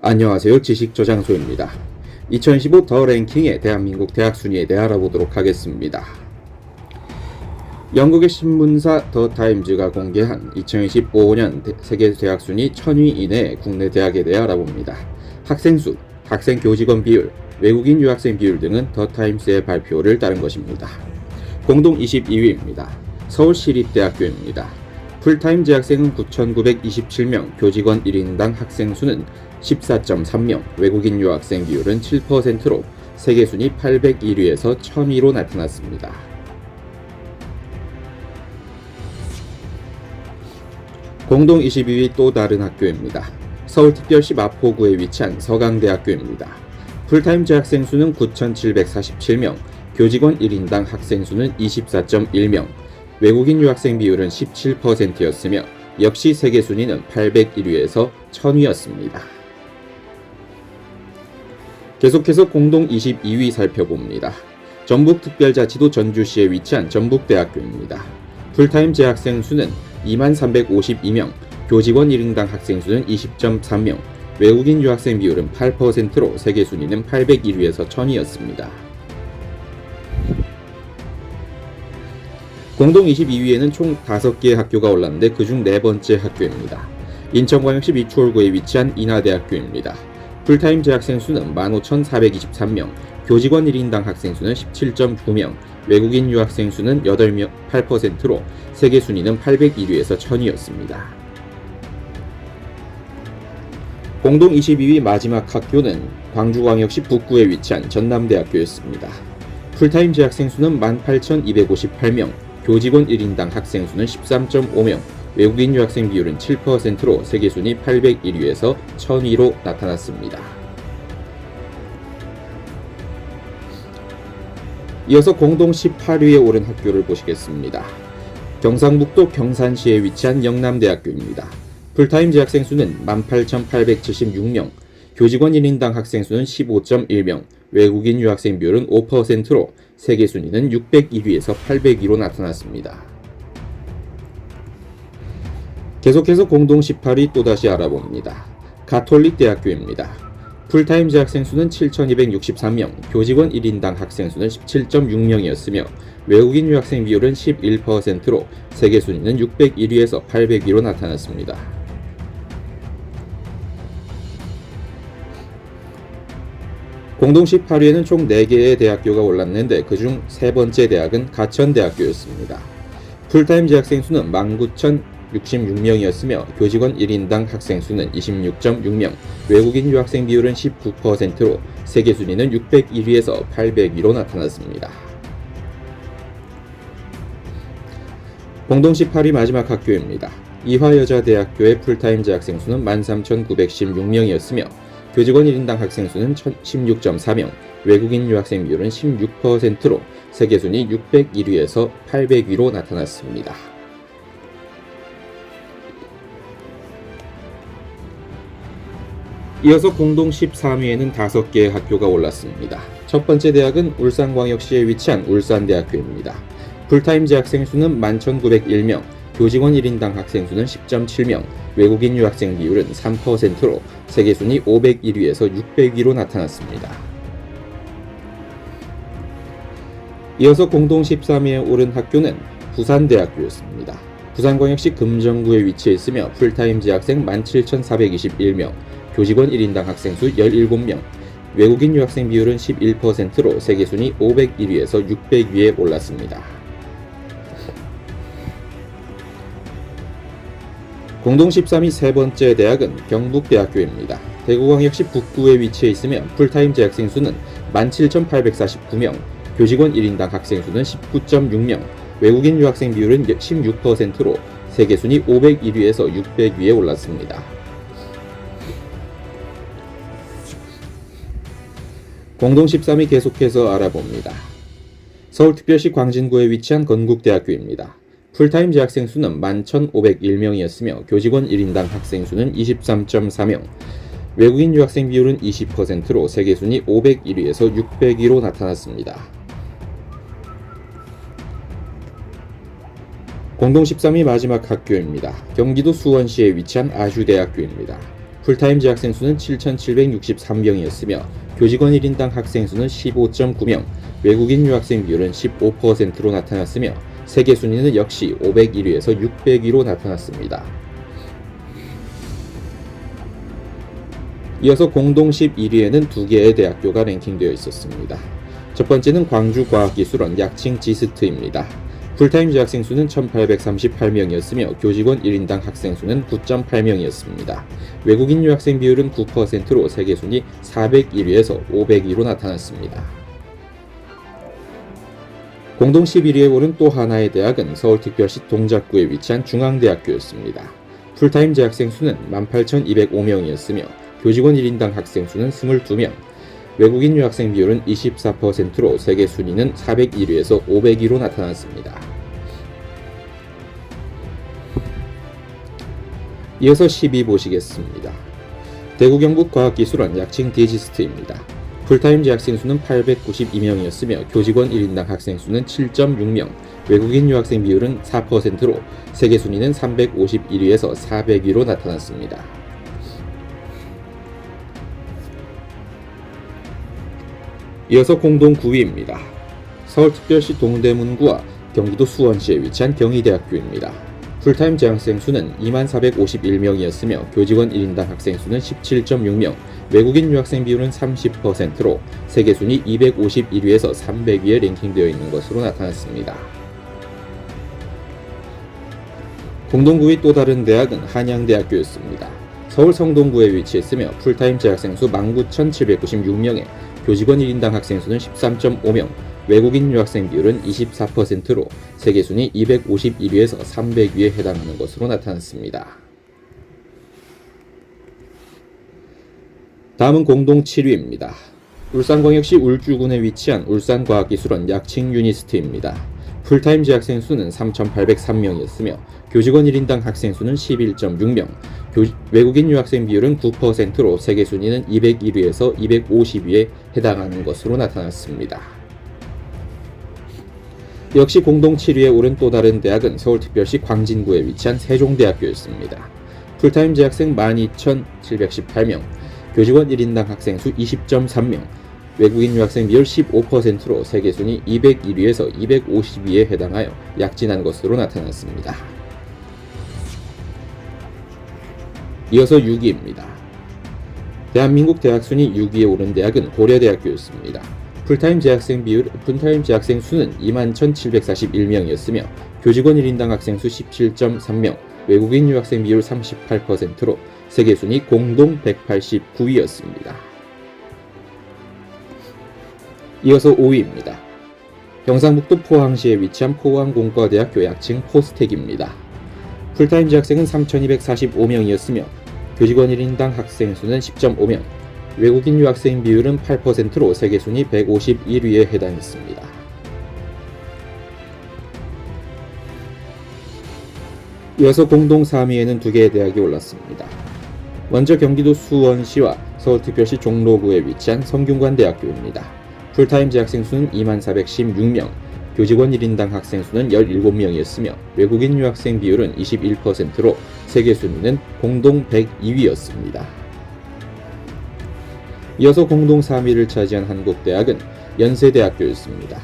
안녕하세요. 지식 저장소입니다. 2015 더 랭킹의 대한민국 대학 순위에 대해 알아보도록 하겠습니다. 영국의 신문사 더 타임즈가 공개한 2015년 대- 세계 대학 순위 1000위 이내 국내 대학에 대해 알아봅니다. 학생 수, 학생 교직원 비율, 외국인 유학생 비율 등은 더 타임스의 발표를 따른 것입니다. 공동 22위입니다. 서울시립대학교입니다. 풀타임 재학생은 9,927명, 교직원 1인당 학생 수는 14.3명, 외국인 유학생 비율은 7%로 세계 순위 801위에서 1000위로 나타났습니다. 공동 22위 또 다른 학교입니다. 서울특별시 마포구에 위치한 서강대학교입니다. 풀타임 재학생 수는 9,747명, 교직원 1인당 학생 수는 24.1명, 외국인 유학생 비율은 17%였으며 역시 세계 순위는 801위에서 1000위였습니다. 계속해서 공동 22위 살펴봅니다. 전북특별자치도 전주시에 위치한 전북대학교입니다. 풀타임 재학생 수는 2352명, 교직원 1인당 학생 수는 20.3명, 외국인 유학생 비율은 8%로 세계 순위는 801위에서 1000위였습니다. 공동 22위에는 총 5개의 학교가 올랐는데 그중 네 번째 학교입니다. 인천광역시 미추홀구에 위치한 인하대학교입니다. 풀타임 재학생 수는 15,423명, 교직원 1인당 학생 수는 17.9명, 외국인 유학생 수는 8명, 8%로 세계 순위는 801위에서 1000위였습니다. 공동 22위 마지막 학교는 광주광역시 북구에 위치한 전남대학교였습니다. 풀타임 재학생 수는 18,258명, 교직원 1인당 학생 수는 13.5명, 외국인 유학생 비율은 7%로 세계 순위 801위에서 1000위로 나타났습니다. 이어서 공동 18위에 오른 학교를 보시겠습니다. 경상북도 경산시에 위치한 영남대학교입니다. 풀타임 재학생 수는 18,876명, 교직원 1인당 학생 수는 15.1명, 외국인 유학생 비율은 5%로 세계 순위는 601위에서 802로 나타났습니다. 계속해서 공동 18위 또다시 알아봅니다. 가톨릭 대학교입니다. 풀타임 재학생 수는 7,263명, 교직원 1인당 학생 수는 17.6명이었으며 외국인 유학생 비율은 11%로 세계 순위는 601위에서 802로 나타났습니다. 공동 18위에는 총 4개의 대학교가 올랐는데 그중 세 번째 대학은 가천대학교였습니다. 풀타임 재학생 수는 19,066명이었으며 교직원 1인당 학생 수는 26.6명, 외국인 유학생 비율은 19%로 세계 순위는 601위에서 802로 나타났습니다. 공동 18위 마지막 학교입니다. 이화여자대학교의 풀타임 재학생 수는 13,916명이었으며 교직원 1인당 학생 수는 16.4명, 외국인 유학생 비율은 16%로 세계 순위 601위에서 800위로 나타났습니다. 이어서 공동 13위에는 5개의 학교가 올랐습니다. 첫 번째 대학은 울산광역시에 위치한 울산대학교입니다. 풀타임 재학생 수는 11,901명, 교직원 1인당 학생 수는 10.7명, 외국인 유학생 비율은 3%로 세계 순위 501위에서 600위로 나타났습니다. 이어서 공동 13위에 오른 학교는 부산대학교였습니다. 부산광역시 금정구에 위치해 있으며 풀타임 재학생 17,421명, 교직원 1인당 학생 수 17명, 외국인 유학생 비율은 11%로 세계 순위 501위에서 600위에 올랐습니다. 공동 13위 세 번째 대학은 경북대학교입니다. 대구광역시 북구에 위치해 있으며 풀타임 재학생 수는 17,849명, 교직원 1인당 학생 수는 19.6명, 외국인 유학생 비율은 16%로 세계 순위 501위에서 600위에 올랐습니다. 공동 13위 계속해서 알아봅니다. 서울특별시 광진구에 위치한 건국대학교입니다. 풀타임 재학생 수는 11,501명이었으며 교직원 1인당 학생 수는 23.4명, 외국인 유학생 비율은 20%로 세계 순위 501위에서 602로 나타났습니다. 공동 13위 마지막 학교입니다. 경기도 수원시에 위치한 아주대학교입니다. 풀타임 재학생 수는 7,763명이었으며 교직원 1인당 학생 수는 15.9명, 외국인 유학생 비율은 15%로 나타났으며 세계 순위는 역시 501위에서 600위로 나타났습니다. 이어서 공동 11위에는 두 개의 대학교가 랭킹되어 있었습니다. 첫 번째는 광주과학기술원 약칭 지스트입니다. 풀타임 재학생 수는 1838명이었으며 교직원 1인당 학생 수는 9.8명이었습니다. 외국인 유학생 비율은 9%로 세계 순위 401위에서 502위로 나타났습니다. 공동 11위에 오른 또 하나의 대학은 서울특별시 동작구에 위치한 중앙대학교였습니다. 풀타임 재학생 수는 18,205명이었으며 교직원 1인당 학생 수는 22명, 외국인 유학생 비율은 24%로 세계 순위는 401위에서 502위로 나타났습니다. 이어서 12 보시겠습니다. 대구 경북 과학기술원 약칭 디지스트입니다. 풀타임 재학생 수는 892명이었으며 교직원 1인당 학생 수는 7.6명, 외국인 유학생 비율은 4%로 세계 순위는 351위에서 400위로 나타났습니다. 이어서 공동 9위입니다. 서울특별시 동대문구와 경기도 수원시에 위치한 경희대학교입니다. 풀타임 재학생 수는 2451명이었으며 교직원 1인당 학생 수는 17.6명, 외국인 유학생 비율은 30%로 세계 순위 251위에서 300위에 랭킹되어 있는 것으로 나타났습니다. 공동 9위 또 다른 대학은 한양대학교였습니다. 서울 성동구에 위치했으며 풀타임 재학생 수 19,796명에 교직원 1인당 학생 수는 13.5명, 외국인 유학생 비율은 24%로 세계 순위 251위에서 300위에 해당하는 것으로 나타났습니다. 다음은 공동 7위입니다. 울산광역시 울주군에 위치한 울산과학기술원 약칭 유니스트입니다. 풀타임 재학생 수는 3,803명이었으며 교직원 1인당 학생 수는 11.6명, 교, 외국인 유학생 비율은 9%로 세계 순위는 201위에서 250위에 해당하는 것으로 나타났습니다. 역시 공동 7위에 오른 또 다른 대학은 서울특별시 광진구에 위치한 세종대학교였습니다. 풀타임 재학생 12,718명, 교직원 1인당 학생 수 20.3명, 외국인 유학생 비율 15%로 세계 순위 201위에서 252위에 해당하여 약진한 것으로 나타났습니다. 이어서 6위입니다. 대한민국 대학 순위 6위에 오른 대학은 고려대학교였습니다. 풀타임 재학생 비율, 풀타임 재학생 수는 21,741명이었으며 교직원 1인당 학생 수 17.3명, 외국인 유학생 비율 38%로 세계 순위 공동 189위였습니다. 이어서 5위입니다. 경상북도 포항시에 위치한 포항공과대학교 약칭 포스텍입니다. 풀타임 재학생은 3,245명이었으며 교직원 1인당 학생 수는 10.5명, 외국인 유학생 비율은 8%로 세계 순위 151위에 해당했습니다. 이어서 공동 3위에는 두 개의 대학이 올랐습니다. 먼저 경기도 수원시와 서울특별시 종로구에 위치한 성균관대학교입니다. 풀타임 재학생 수는 2416명, 교직원 1인당 학생 수는 17명이었으며 외국인 유학생 비율은 21%로 세계 순위는 공동 102위였습니다. 이어서 공동 3위를 차지한 한국 대학은 연세대학교였습니다.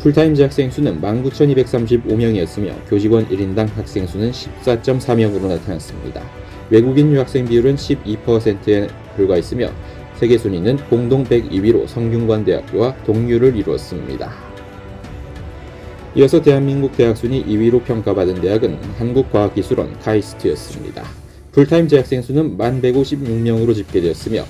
풀타임 재학생 수는 19,235명이었으며 교직원 1인당 학생 수는 14.4명으로 나타났습니다. 외국인 유학생 비율은 12%에 불과했으며 세계 순위는 공동 102위로 성균관대학교와 동률을 이루었습니다. 이어서 대한민국 대학 순위 2위로 평가받은 대학은 한국과학기술원 카이스트였습니다. 풀타임 재학생 수는 1156명으로 집계되었으며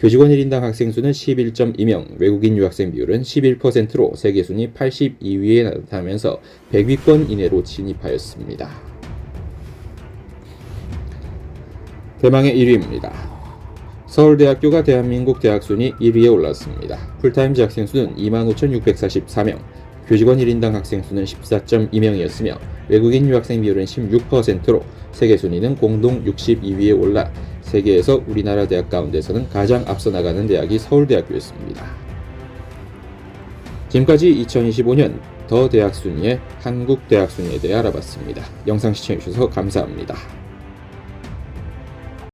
교직원 1인당 학생 수는 11.2명, 외국인 유학생 비율은 11%로 세계 순위 82위에 나타나면서 100위권 이내로 진입하였습니다. 대망의 1위입니다. 서울대학교가 대한민국 대학 순위 1위에 올랐습니다. 풀타임 재학생 수는 25,644명, 교직원 1인당 학생 수는 14.2명이었으며 외국인 유학생 비율은 16%로 세계 순위는 공동 62위에 올라 세계에서 우리나라 대학 가운데서는 가장 앞서 나가는 대학이 서울대학교였습니다. 지금까지 2025년 더 대학 순위의 한국 대학 순위에 대해 알아봤습니다. 영상 시청해주셔서 감사합니다.